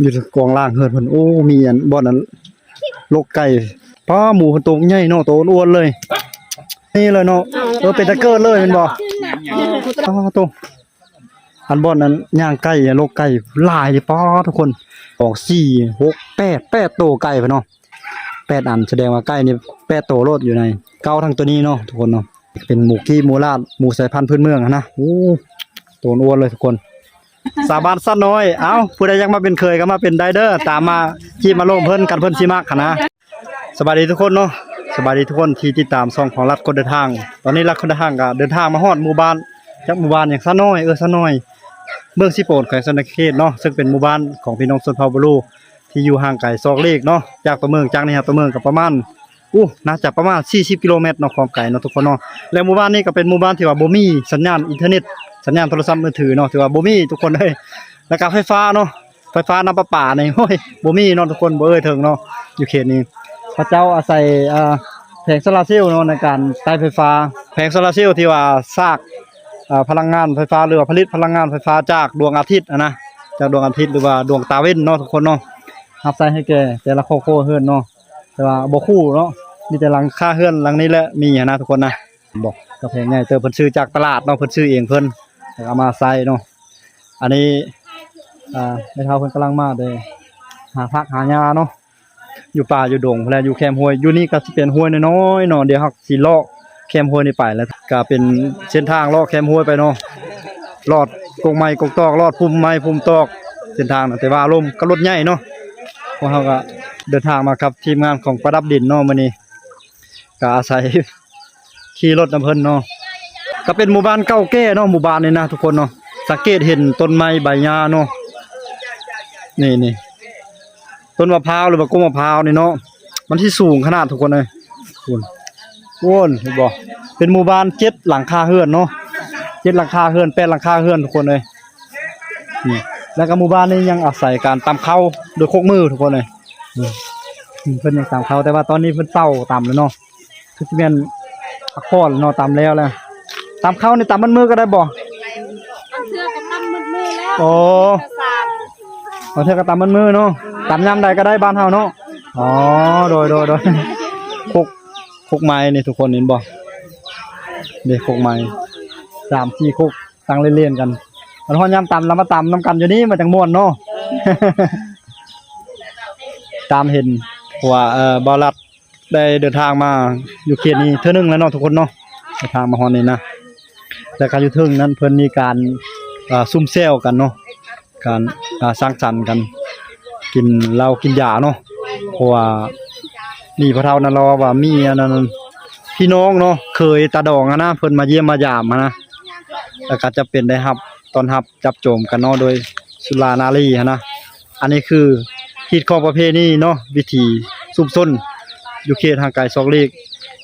อยู่กองล่างเฮือนเพิ่นโอ้มีอันบ่อนั้นลกไก่ป้าหมูเพิ่นโตใหญ่เนาะโตอ้วนเลย นี่เลยเนาะเออเป็นตะเกิดเลยแม่นบ่ป้าโตอันบ่อนนั้นย่างไก่อะลกไก่ลายเลยป้าทุกคนออก4 6 8 8โตไก่เพิ่นเนาะแปดอันแสดงว่าไก่นี่แปดโตโลดอยู่ในเก้าทั้งตัวนี้เนาะทุกคนเนาะเป็นหมูกี้หมูลาดหมูสายพันธุ์พื้นเมืองอะนะโอ้โตอ้วนเลยทุกคน สาบานสั้นน้อย เอ้าผู้ใดยังมาเป็นเคยก็มาเป็นไดเด้อตามมาที่มาลงเพิ่นกันเพิ่นสิมักหั้นนะสบายดีทุกคนเนาะสบายดีทุกคนที่ติดตามช่องของรัฐคนเดินทาง ตอนนี้รัฐคนเดินทางก็เดินทางมาฮอดหมู่บ้านจากหมู่บ้านอย่างสั้นน้อยเออสั้นน้อยเมืองสิโปนแขวงสนเขตเนาะซึ่งเป็นหมู่บ้านของพี่น้องชนเผ่าบลูที่อยู่ห่างไกลซอกเลขเนาะจากตัวเมืองจากนี่ครับตัวเมืองก็ประมาณอู้น่าจะประมาณ 40 กิโลเมตรเนาะความไกลเนาะทุกคนเนาะและหมู่บ้านนี้ก็เป็นหมู่บ้านที่ว่าบ่มีสัญญาณอินเทอร์เน็ต สัญญาณโทรศัพท์มือถือเนาะถือว่าบ่มีทุกคนเลยแล้วก็ไฟฟ้าเนาะไฟฟ้าน้ำประปานี่โอ้ยบ่มีเนาะทุกคนบ่เอ้ยถึงเนาะอยู่เขตนี้พระเจ้าอาศัยแผงโซลาร์เซลล์เนาะในการใช้ไฟฟ้าแผงโซลาร์เซลล์ที่ว่าสร้างพลังงานไฟฟ้าหรือว่าผลิตพลังงานไฟฟ้าจากดวงอาทิตย์อะนะจากดวงอาทิตย์หรือว่าดวงตาเว้นเนาะทุกคนเนาะรับใช้ให้แกแต่ละโครอบครัวเฮือนเนาะแต่ว่าบ่คู่เนาะมีแต่หลังคาเฮือนหลังนี้แหละมีนะทุกคนนะบอกกระแพงใหญ่เติมเพิ่นซื้อจากตลาดเนาะเพิ่นซื้อเองเพิ่น เอามาใส่เนาะอันนี้อ่าในเท้าเพิ่นกำลังมาเด้หาพักหายาเนาะอยู่ป่าอยู่ดงแล้วอยู่แคมป์ห้วยอยู่นี่ก็สิเป็นห้วยน้อยๆเนาะเดี๋ยวฮักสิลาะแคมป์ห้วยนี่ไปแล้วก็เป็นเส้นทางลาะแคมป์ห้วยไปเนาะลอดกงไม้กงตอกลอดพุ่มไม้พุ่มตอกเส้นทางนะแต่ว่าลมก็รถใหญ่เนาะพวกเฮาก็เดินทางมากับทีมงานของประดับดินเนาะมื้อนี้ก็อาศัยขี่รถนำเพิ่นเนาะ ก็เป็นหมู่บ้านเก่าแก่เนาะหมู่บ้านนี่นะทุกคนเนาะสังเกตเห็นต้นไม้ใบหญ้าเนาะนี่นี่ต้นมะพร้าวหรือว่าก้มมะพร้าวนี่เนาะมันที่สูงขนาดทุกคนเลยคุณว้นเห็นบ่เป็นหมู่บ้านเจ็ดหลังคาเฮือนเนาะเจ็ดหลังคาเฮือนแปดหลังคาเฮือนทุกคนเลยนี่แล้วก็หมู่บ้านนี้ยังอาศัยการตำข้าโดยโคกมือทุกคนเลยเพิ่นยังตำข้าแต่ว่าตอนนี้เพิ่นเต้าตำแล้วเนาะคือสิแม่นพักผ่อนเนาะตำแล้วแหละ ตามเข้านี่ตามมันมือก็ได้บ่อันเทือกับตั้มมืดมือแล้วโอ้สามเอาเถอะก็ตามมันมือเนาะตามยามใดก็ได้บ้านเฮาเนาะอ๋อโดยโดยโดยคุกคุกไม้นี่ทุกคนเห็นบ่เด็กคุกไม้สามสี่คุกตั้งเล่นๆกันมันฮอดยามตำแล้วมาตำน้ำกันอยู่นี่มาจังม่วนเนาะตามเห็นว่าเอ่อบ่าวรัดได้เดินทางมาอยู่เขตนี้เทื่อนึงแล้วเนาะทุกคนเนาะเดินทางมาฮอดนี่นะ แล้วก็อยู่เทึงนั้นเพิ่นมีการซุ่มแซวกันเนาะการาสร้างสรรค์กัน กินเหล้ากินยาเนาะเพราะว่านี่พระเฒ่านั้นเราว่ามีอันนั้นพี่น้องเนาะเคยตาดองนะเพิ่นมาเยี่ยมมายามนะแล้วก็จะเป็นได้ครับตอนรับจับโจมกันเนาะโดยสุรานารีอะนะอันนี้คือฮิตของประเพณีเนาะวิธีซุบซนอยู่เขตทางไกลซอกเลก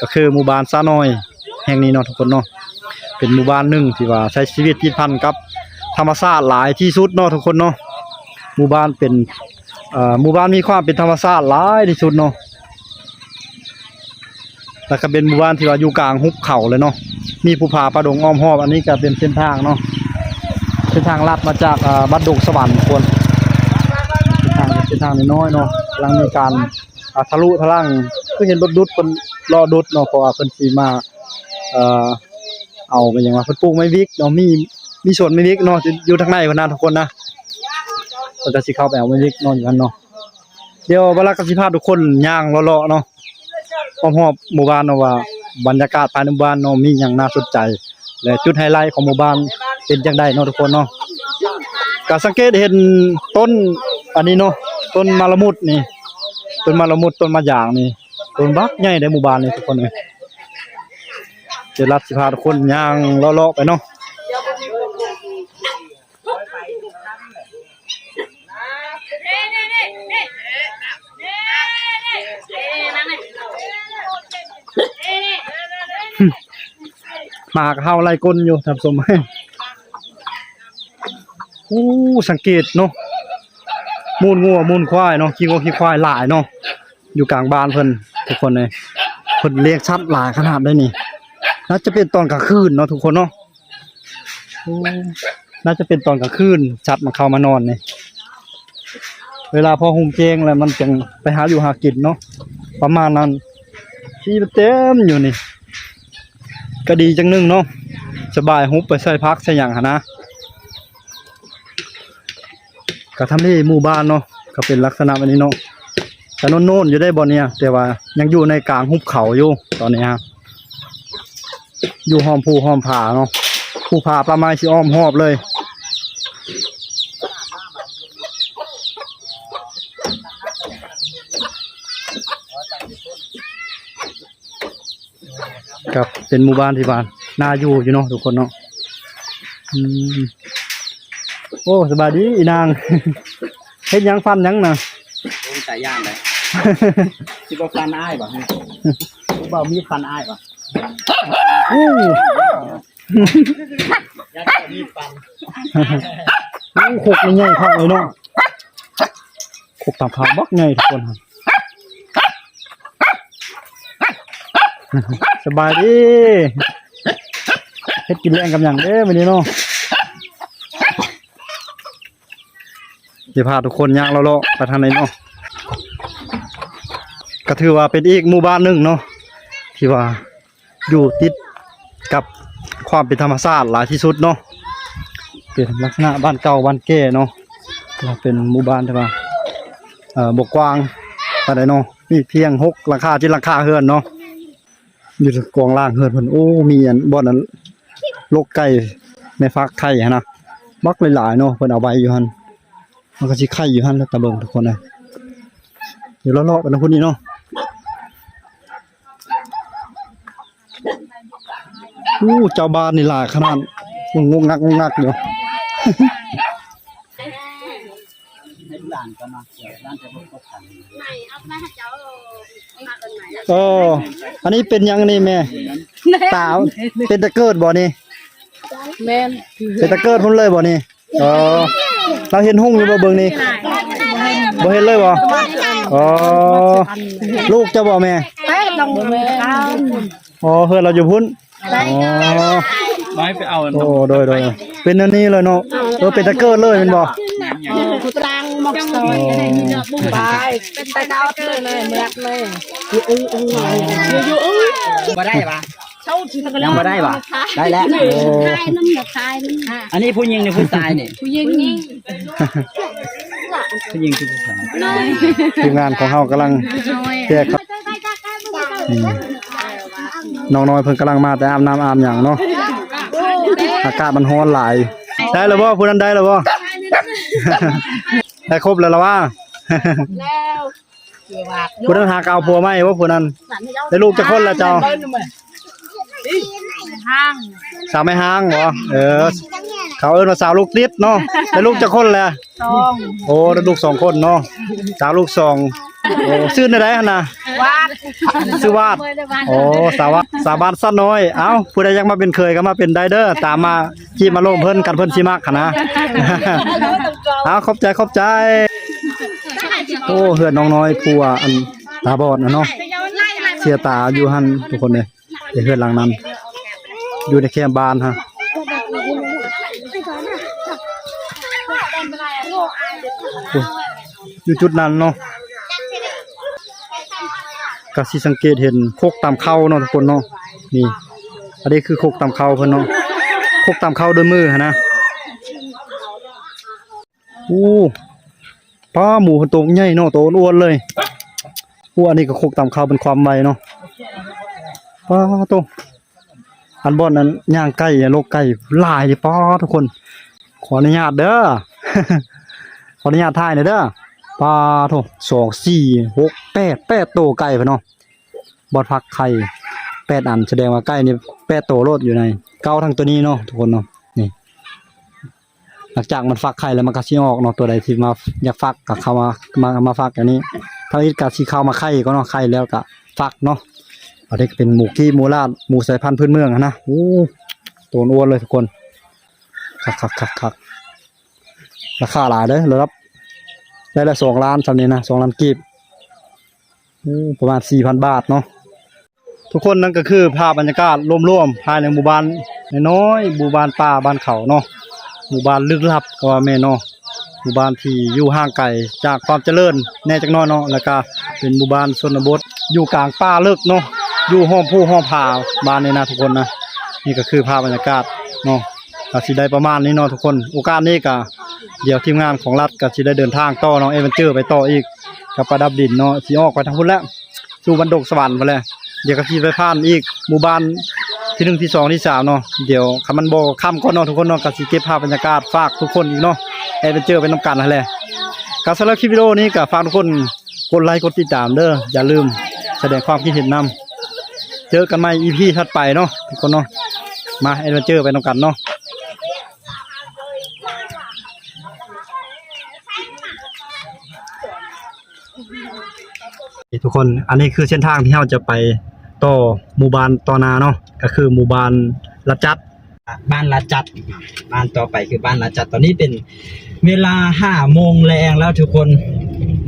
ก็คือหมู่บ้านซาน้อย แห่งนี้เนาะทุกคนเนาะ เป็นหมู่บ้านหนึ่งที่ว่าใช้ชีวิตที่พันกับธรรมชาติหลายที่สุดเนาะทุกคนเนาะหมู่บ้านเป็นหมู่บ้านมีความเป็นธรรมชาติหลายที่สุดเนาะแล้วก็เป็นหมู่บ้านที่ว่าอยู่กลางหุบเขาเลยเนาะมีภูผาประดงอ้อมหอบอันนี้ก็เป็นเส้นทางเนาะเส้นทางลัดมาจากบัดดงสวรรค์คนเส้นทางเป็นเส้นทางน้อยเนาะกำลังมีการทะลุทะลังก็เห็นรถดุดคนรอดุดเนาะเพราะว่าเพิ่นสิมา เอาไปยังว่าเพิ่นปลูกไม้วิกเนาะมีมีสวนไม้วิกเนาะอยู่ทางในพุ่นนะทุกคนนะก็จะสิเข้าไปเอาไม้วิกเนาะอยู่กันเนาะเดี๋ยวเวลาก็สิพาทุกคนย่างเลาะๆเนาะรอบๆหมู่บ้านเนาะว่าบรรยากาศภายในหมู่บ้านเนาะมีหยังน่าสนใจ และจุดไฮไลท์ของหมู่บ้านเป็นจังไดเนาะทุกคนเนาะก็สังเกตเห็นต้นอันนี้เนาะต้นมะละมุดนี่ต้นมะละมุดต้นมะยางนี่ต้นบักใหญ่ในหมู่บ้านนี่ทุกคนเลย เดี๋ยวรัดสิพาทุกคนย่างเลาะๆไปเนาะเน่เน่เน่เน่เน่เน่เน่นั่นเน่เน่เน่หมากเฮาไล่ก้นอยู่ทำสมให้โอ้สังเกตเนาะมูลงัวมูลควายเนาะขี้งัวขี้ควายหลายเนาะอยู่กลางบ้านเพิ่นทุกคนเลยเพิ่นเลี้ยงชัดหลายขนาดได้นี่ น่าจะเป็นตอนกลางคืนเนาะทุกคนเนาะน่าจะเป็นตอนกลางคืนชัดมันเข้ามานอนเนี่ยเวลาพอหุงเจงแล้วมันจังไปหาอยู่หากินเนาะประมาณนั้นที่เต็มอยู่นี่ ก็ดีจังนึงเนาะสบายฮุบไปใส่พักใส่หยังหนนะก็ทำที่หมู่บ้านเนาะก็เป็นลักษณะแบบนี้เนาะแต่โน่นๆอยู่ได้บ่เนี่ยแต่ว่ายังอยู่ในกลางหุบเขาอยู่ตอนนี้ฮะ อยู่ห้อมภูห้อมผาเนาะภูผาประมาณสิอ้อมหอบเลยครับเป็นหมู่บ้านที่บ้านน่าอยู่อยู่เนาะทุกคนเนาะอืมโอ้สบายดีอีนางเฮ็ดยังฟันยังนะโอ้ยตายย่างเลยสิบ่ฟันอ้ายบ่ฮะบ่บ่มีฟันอ้ายบ่ อู้อยากจะมีฟันอู้ขกใหญ่ๆคักเลยเนาะขกตามขาบักใหญ่ทุกคนครับสบายดีเฮ็ดกินแรงกับหยังเด้อมื้อนี้เนาะสิพาทุกคนย่างเลาะไปทางไหนเนาะก็ถือว่าเป็นอีกหมู่บ้านหนึ่งเนาะที่ว่า อยู่ติดกับความเป็นธรรมชาติหลายที่สุดเนาะเป็นลักษณะบ้านเก่าบ้านแก่เนาะเป็นหมู่บ้านที่ว่าเอ่อบกกว้างปานใดเนาะมีเพียงหกหลังคาที่หลังคาเฮือนเนาะอยู่กองล่างเฮือนเพิ่นโอ้มีอันบ่อนนั้นลกไก่แม่ฟักไข่นะมักหลายๆเนาะเพิ่นเอาไว้อยู่หันมันก็สิไข่อยู่หันแล้วตะเบิงทุกคนเลยเดี๋ยวเลาะๆไปทางพุ่นนี้เนาะ อู้เจ้าบ้านนี่หลายขนาดงงงักงงงักอยู่ให้ด่านก็มาเกี่ยวด่านจะบ่ก็ทันไหนเอามาให้เจ้ามาตรงไหนอะโอ้อันนี้เป็นหยังนี่แม่ตาเป็นตะเกิดบ่นี่แม่นเป็นตะเกิดพุ่นเลยบ่นี่เออเราเห็นหุ่งอยู่บ่เบิ่งนี่บ่เห็นเลยบ่อ๋อลูกเจ้าบ่แม่แม่ต้องแม่อ๋อเฮือนเราอยู่พุ่น อ๋อน้อยไปเอาโอ้โดยโดยเป็นอันนี้เลยเนาะเออเป็นตะเกิดเลยแม่นบ่ผู้ตรังมอกซอยบุ้งไปเป็นตาดาวเลยเลยเมือกเลยอยู่อุ้งอุ้งอยู่อยู่อุ้งบ่ได้ปะเช่าที่ทางยังบ่ได้ปะได้แล้วโอ้ทายน้ำหนักทายน้ำอันนี้ผู้หญิงนี่ผู้ชายนี่ผู้ยิงยิงผู้หญิงคือผู้ชายน้อยทีมงานของเฮากำลังน้อยแจกครับอืม น้องน้อยเพิ่นกำลังมาแต่อาบน้ำอาบหยังเนาะอากาศมันร้อนหลายได้แล้วบ่ผู้นั้นได้แล้วบ่ได้ครบแล้วล่ะว่าแล้วเกี่ยวกับผู้นั้นหากเอาผัวไหมว่าผู้นั้นได้ลูกจะคนละเจ้าห้างสาวไม่ห้างบ่เออ เขาเอิ้นว่าสาวลูกติดเนาะได้ลูกจะคนแล้วตองโอ้ได้ลูกสองคนเนาะสาวลูกสอง โอ้ชื่อได้หั่นน่ะวาดชื่อวาดโอ้สาวะสาวบ้านสั้นน้อย เอ้าผู้ใดอยากมาเป็นเคยก็มาเป็นได้เด้อตามมาขี่มาโลมเพิ่นกันเพิ่นสิมักหั่นนะเอาขอบใจขอบใจ โอ้เฮือนน้องน้อยผัวอันตาบอดนะเนาะเสียตาอยู่หั่นทุกคนเลยเดี๋ยวเฮือนหลังนั้น อยู่ในแคมป์บ้านฮะโอ้อยู่จุดนั้นเนาะ ก็สิสังเกตเห็นโคกตามเข้าเนาะทุกคนเนาะนี่อันนี้คือโคกตามเข้าเพิ่นเนาะโคกตามเข้าด้วยมือหั้นะอู้ป้าหมูเพิ่นโตใหญ่เนาะโตอ้วนเลยอู้อันนี้ก็โคกตามเข้าเป็นความไวเนาะป้าโตอันบอนนั้นย่างไก่โลกไก่ลายเลยป้อทุกคน ขออนุญาตเด้อขออนุญาตถ่ายหน่อยเด้อ ปลาโถสองสี่หกแปดแปดโตไก่พะเนาะบอดพักไข่แปดอันแสดงว่าไก่นี่แปดโตโลดอยู่ในเก้าทั้งตัวนี้เนาะทุกคนเนาะนี่ หลังจากมันฟักไข่แล้วมันก็สิออกเนาะตัวใดที่มาอยากฟักก็เข้ามามามาฟักอันนี้ถ้าอีกก็สิเข้ามาไข่ก็เนาะไข่แล้วก็ฟักเนาะอันนี้เป็นหมูกี้หมูลาดหมูสายพันธุ์พื้นเมืองอะนะโอ้ตัวอ้วนเลยทุกคนคักคักคักคักราคาหลายเลยครับ ได้ละสองล้านสำนี้นะสองล้านกีบประมาณสี่พันบาทเนาะทุกคนนั่นก็คือภาพบรรยากาศร่วมๆภายในหมู่บ้านน้อยหมู่บ้านป่าบ้านเขาเนาะหมู่บ้านลึกลับก็ว่าแม่เนาะมู่บ้านที่อยู่ห่างไกลจากความเจริญแน่จักน้อยเนาะแล้วก็เป็นหมู่บ้านชนบทอยู่กลางป่าลิกเนาะอยู่ห้อมผู้ห้อมผาบ้านนี้นะทุกคนนะนี่ก็คือภาพบรรยากาศเนาะก็สิได้ประมาณนี้เนาะทุกคน โอกาสนี้ก็ เดี๋ยวทีมงานของรัฐก็สิได้เดินทางต่อเนาะเอเวนเจอร์ไปต่ออีกกับประดับดินเนาะสิออกไปทางพุ่นแล้วสู่บันดกสวรรค์ไปแล้วเดี๋ยวก็สิไปผ่านอีกหมู่บ้านที่หนึ่งที่สองที่สามเนาะเดี๋ยวคำมันโบค่ำก่อนเนาะทุกคนเนาะก็สิเก็บภาพบรรยากาศฝากทุกคนอีกเนาะให้ไปเจอเป็นน้ำกันนั่นแหละการสำหรับคลิปวิดีโอนี้ก็ฝากทุกคนกดไลค์กดติดตามเด้ออย่าลืมแสดงความคิดเห็นนำเจอกันใหม่ EP ถัดไปเนาะทุกคนเนาะมาเอเวนเจอร์ไปน้ำกันเนาะ ทุกคนอันนี้คือเส้นทางที่เราจะไปต่อหมู่บ้านต่อนาเนาะก็คือหมู่บ้านลัดจัดบ้านละจัดบ้านต่อไปคือบ้านละจัดตอนนี้เป็นเวลาห้าโมงแรงแล้วทุกคน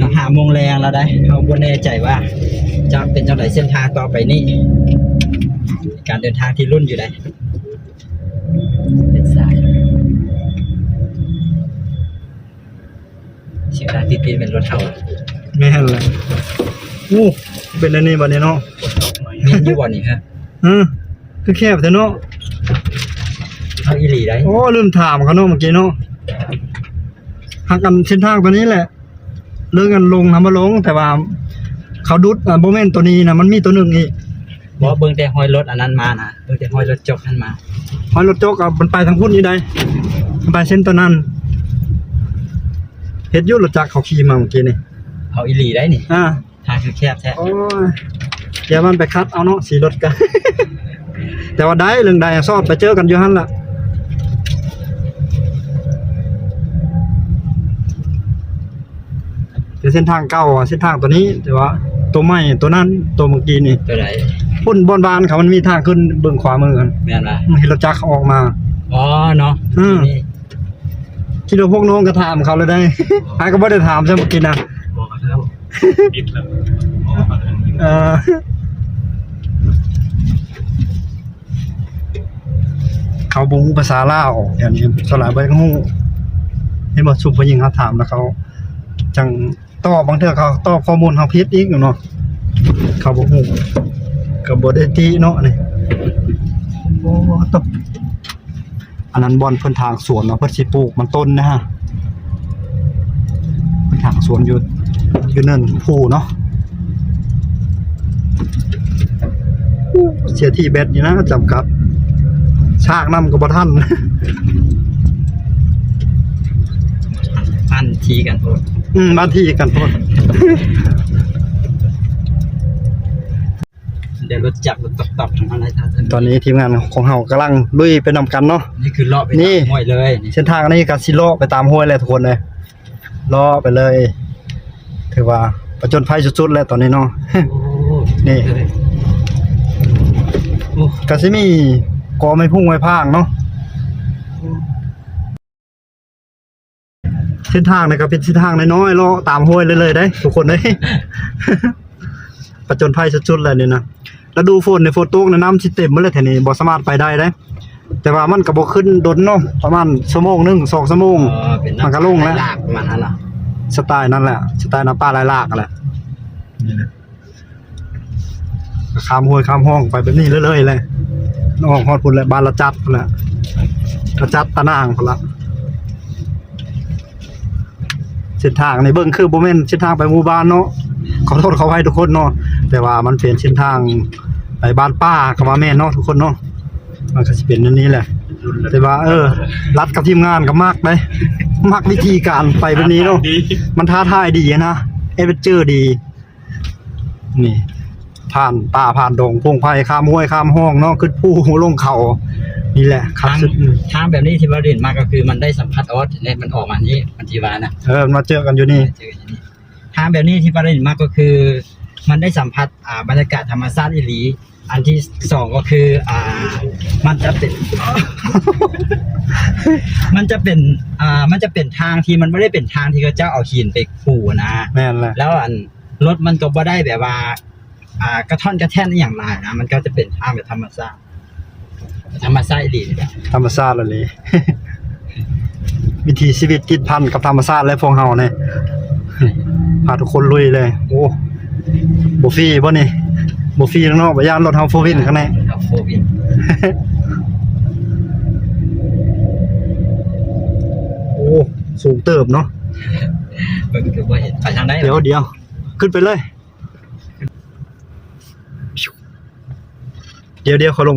นะห้าโมงแรงแล้วได้เขาบ่แน่ใจว่า จะเป็นจังไดเส้นทางต่อไปนี่การเดินทางที่รุ่นอยู่ได้เป็นสายเสียงดังติดๆเป็นรถเท่า แม่นเลยอู้เป็นอันนี้บัดนี้เนาะมีอยู่บ่นี่ฮะอือคือแคบแต่เนาะเอาอีหลีได้โอ้ลืมถามเขาเนาะเมื่อกี้เนาะหักกันเส้นทางตัวนี้แหละ เรื่องกันลงทำมาลง แต่ว่า เขาดุดอ่าโบแมนตัวนี้นะมันมีตัวหนึ่งอีกบ่เบิ่งแต่ห้อยรถอันนั้นมานะเบิ่งแต่ห้อยรถจกอันมาพอรถโจกอะมันไปทางพุ่นนี่ได้มันไปเส้นตัวนั้นเฮ็ดอยุรถจักรเขาขี่มาเมื่อกี้นี่ เอาอีหลีได้นี่อ่าทางคือแคบแท้โอ้ยเดี๋ยวมันไปคัดเอาเนาะสีรถกัน แต่ว่าได้เรื่องใดอะซอดไปเจอกันอยู่หั่นล่ะแต่เส้นทางเก่าอะเส้นทางตัวนี้ แต่ว่า ตัวใหม่ตัวนั้นตัวเมื่อกี้นี่ตัวใดพุ่นบอนบานเขามันมีทางขึ้นเบื้องขวามือกันแม่นว่าเห็นรถจักรเขาออกมา อ๋อเนาะอืม นี่ คิดว่าพวกน้องก็ถามเขาเลยได้อายก็ไม่ได้ถามใช่เมื่อกี้นะ บอกแล้วเออเขาบุ้งภาษาลาวอย่างนี้สลายไปก็ฮู้เห็นบ่สุภหญิงเขาถามแล้วเขาจังตอบบางเทื่อเขาตอบข้อมูลเขาผิดอีกอยู่เนาะเขาบูก็บ่ได้ติเนาะนี่โอ้ตบอันนั้นบอนเพิ่นทางสวนเนาะเพิ่นสิปลูกมันต้นนะฮะเพิ่นทางสวนอยู่ อยู่เนินผู้เนาะเสียที่แบตอยู่นะจำกัดชากน้ำกับท่านพันทีกันโพดอืมมาที่กันโทษเดี๋ยวรถจักรรถตบตบทำอะไรท่าท่านตอนนี้ทีมงานของเฮากำลังลุยไปนำกันเนาะนี่คือเลาะไปนี่ห้วยเลยนี่เส้นทางนี้ก็สิเลาะไปตามห้วยเลยทุกคนเลยเลาะไปเลย ถือว่าประจนภัยสุดๆแล้วตอนนี้เนาะโอ้นี่โอ้ก็สิมีกอไม้พุ่งไม้พางเนาะเส้นทางนี่ก็เป็นเส้นทางน้อยๆเลาะตามห้วยเลยเลยได้ ทุกคนได้ ประจนภัยสุดๆเลยนี่นะแล้วดูฝนในฝนตกในะน้ำสิเต็มหมดเลยแถวนี้บ่สามารถไปได้ได้แต่ว่ามันก็บ่ขึ้นดนเนาะประมาณชั่วโมงหนึงสองชั่วโมงอ๋อเป็นมันก็ลงแล้วลากประมาณนั้นเหรอ สไตล์นั่นแหละสไตล์น้ำปลาลายลากนั่นแหละนี่แหละก็ข้ามห้วยข้ามห้องไปแบบนี้เรื่อยๆเลยน้องฮอดพุ่นแหละบ้านละจัดพุ่นแหละละจัดตะนางพุ่นละเส้นทางในเบิ่งคือบ่แม่นเส้นทางไปหมู่บ้านเนาะขอโทษขออภัยทุกคนเนาะแต่ว่ามันเป็นเส้นทางไปบ้านป้ากับว่าแม่นเนาะทุกคนเนาะมันก็สิเป็นอันนี้แหละแต่ว่า เออ รัดกับทีมงานก็มากเลย มักวิธีการไปแบบนี้เนาะ มันท้าทายดีนะ เอเวนเจอร์ดี นี่ ผ่านป่าผ่านดงพงไผ่ข้ามห้วยข้ามห้องเนาะขึ้นภูลงเขา นี่แหละ ครับทางสุดทางแบบนี้ที่เราเรียนมาก็คือมันได้สัมผัสออสเนี่ยมันออกมานี้มันทีวานะเออมาเจอกันอยู่นี่เจออย่างนี้ทางแบบนี้ที่เราเรียนมาก็คือ มันได้สัมผัสอ่าบรรยากาศธรรมชาติอีหลี อันที่สองก็คือ อ่า มันจะเป็น มันจะเป็น อ่า มันจะเป็นทางที่มันไม่ได้เป็นทางที่เขาเจ้าเอาหินไปปูนะ แม่นแหละแล้วอันรถมันก็บ่ได้แบบว่า อ่ากระท่อนกระแท่นอหย่างไรนะ มันก็จะเป็นทางแบบธรรมชาติธรรมชาติอีหลีนี่แหละธรรมชาติเลยมวิถีชีวิตติดพันกับธรรมชาติและพวกเฮาเนี่ยพาทุกคนลุยเลย โอ้บ่ฟรีบ่นี่ บ่ฟรีข้างนอกบ่ย่านรถเฮาโฟวินข้างในครับโควิดโอ้สูงเติบเนาะเบิ่งคือบ่เห็นไปทางใดเดี๋ยวเดี๋ยวขึ้นไปเลย เดี๋ยวเดี๋ยวเขาลงไป